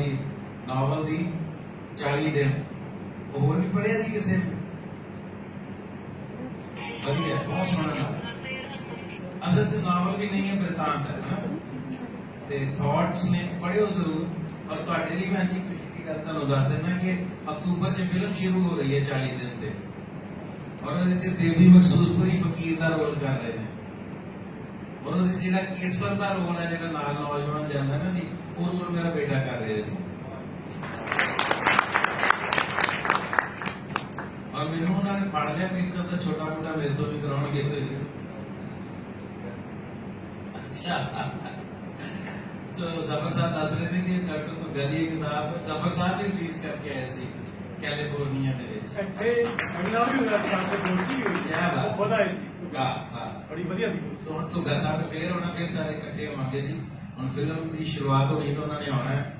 ਦੀ novel ਦੀ 40 ਦਿਨ। ਹੋਰ ਵੀ ਪੜਿਆ ਸੀ ਕਿਸੇ ਨੇ? ਵਧੀਆ, ਬਹੁਤ ਸੋਹਣਾ ਅਸਲ ਚ ਨਾਵਲ ਵੀ ਨਹੀਂ ਹੈ ਬ੍ਰਿਤਾਂਤ ਹੈ ਨਾ। ਤੇ ਥਾਟਸ ਨੇ ਪੜਿਓ ਜ਼ਰੂਰ। ਔਰ ਤੁਹਾਡੇ ਲਈ ਮੈਂ ਜੀ ਖੁਸ਼ੀ ਦੀ ਗੱਲ ਤੁਹਾਨੂੰ ਦੱਸ ਦਿੰਦਾ ਕਿ ਅਕਤੂਬਰ 'ਚ ਫਿਲਮ ਸ਼ੁਰੂ ਹੋ ਰਹੀ ਹੈ 40 ਦਿਨ ਤੇ। ਔਰ ਉਹਦੇ 'ਚ ਦੇਵੀ ਮਖਸੂਸਪੁਰੀ ਫਕੀਰ ਦਾ ਰੋਲ ਕਰ ਰਹੇ ਨੇ। ਔਰ ਉਹਦੇ ਜਿਹੜਾ ਕੇਸਰ ਦਾ ਰੋਲ ਹੈ, ਜਿਹੜਾ ਨਾਲ ਨੌਜਵਾਨ ਜਾਂਦਾ ਨਾ ਜੀ ਉਹ ਰੋਲ ਮੇਰਾ ਬੇਟਾ ਕਰ ਰਿਹਾ ਸੀ ਔਰ ਮੈਨੂੰ ਉਹਨਾਂ ਨੇ ਫੜ ਲਿਆ ਮੇਕਅਪ ਦਾ ਛੋਟਾ ਮੋਟਾ ਮੇਰੇ ਤੋਂ ਵੀ ਕਰਾਉਣਗੇ ਤੇ ਅੱਛਾ। ਸੋ ਜ਼ਫਰ ਸਾਹਿਬ ਦੱਸ ਰਹੇ ਨੇ ਕਿ ਡਾਕਟਰ ਤੋਂ ਗਦੀ ਕਿਤਾਬ। ਜ਼ਫਰ ਸਾਹਿਬ ਨੇ ਰਿਲੀਜ਼ ਕਰਕੇ ਆਏ ਸੀ ਕੈਲੀਫੋਰਨੀਆ ਦੇ ਵਿੱਚ। ਇੱਥੇ ਸੈਮੀਨਾਰ ਵੀ ਹੋਇਆ ਸੀ ਆਪਣੇ ਕੋਲ ਕੀ ਹੋਈ ਕਿਆ ਬਾਤ। ਉਹ ਖੁਦ ਆਏ ਸੀ। ਵਾਹ ਵਾਹ। ਬੜੀ ਵਧੀਆ ਸੀ। ਸੋ ਹੁਣ ਤੋਂ ਸਾਹਿਬ ਫੇਰ ਹੋਣਾ ਫਿਰ ਸਾਰੇ ਇਕੱਠੇ ਹੋਵਾਂਗੇ ਜੀ। ਹੁਣ ਫਿਲਮ ਦੀ ਸ਼ੁਰੂਆਤ ਹੋਣੀ ਤਾਂ ਉਹਨਾਂ ਨੇ ਆਉਣਾ ਹੈ।